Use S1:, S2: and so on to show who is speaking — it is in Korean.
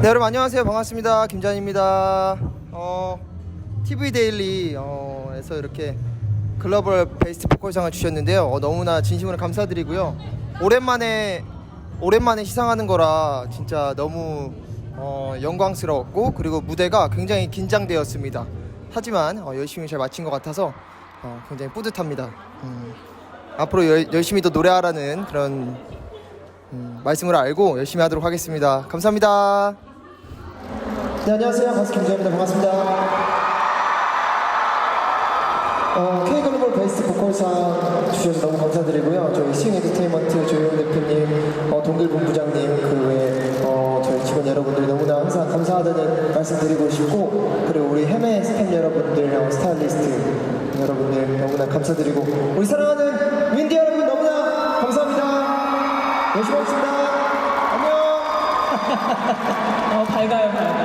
S1: 네 여러분 안녕하세요. 반갑습니다. 김찬입니다. 어, TV 데일리 어, 에서 이렇게 글로벌 베스트 보컬상을 주셨는데요. 어, 너무나 진심으로 감사드리고요. 오랜만에 오랜만에 시상하는 거라 진짜 너무 어, 영광스러웠고 그리고 무대가 굉장히 긴장되었습니다. 하지만 어, 열심히 잘 마친 것 같아서 어, 굉장히 뿌듯합니다. 음, 앞으로 열, 열심히 더 노래하라는 그런 음, 말씀을 알고 열심히 하도록 하겠습니다. 감사합니다 네, 안녕하세요. 가수 김재입니다. 반갑습니다. 어, K글로벌 베스트 보컬상 주셔서 너무 감사드리고요. 저희 스윙 엔터테인먼트 조용 대표님, 어, 동길 본부장님, 그 외에 어, 저희 직원 여러분들 너무나 항상 감사하다는 말씀 드리고 싶고, 그리고 우리 해외 스탭 여러분들, 어, 스타일리스트 여러분들 너무나 감사드리고, 우리 사랑하는 윈디 여러분 너무나 감사합니다. 열심히 하겠습니다. 안녕!
S2: 어, 밝아요, 밝아.